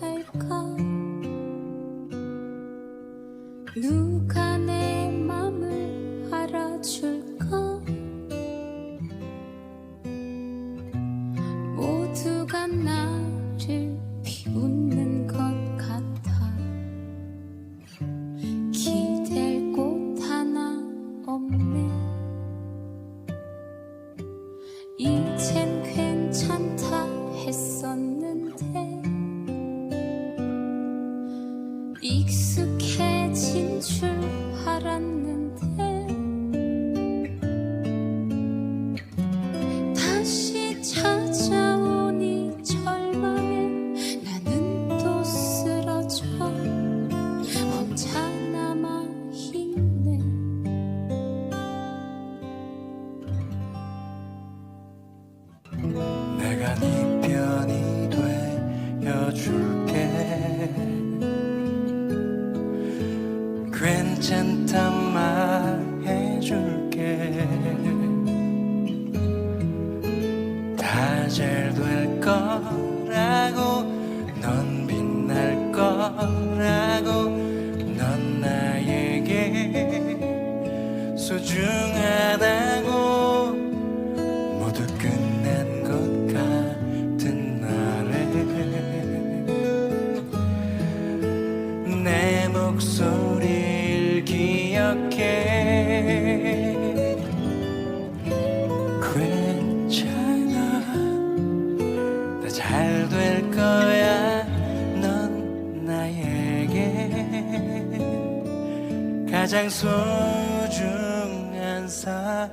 할까? 누가 내 맘을 알아줄까? 모두가 나를 비웃는 것 같아. 기댈 곳 하나 없네. 익숙해진 줄 알았는데 다시 찾아오니 절망에 나는 또 쓰러져 혼자 남아 있네 내가 네 편이 되어줄 괜찮단 말 해줄게. 다 잘 될 거라고 넌 빛날 거라고 넌 나에게 소중하다고. 모두 끝난 것 같은 날에 내 목소리를 기억해. 괜찮아. 다 잘 될 거야 넌 나에게. 가장 소중한 사람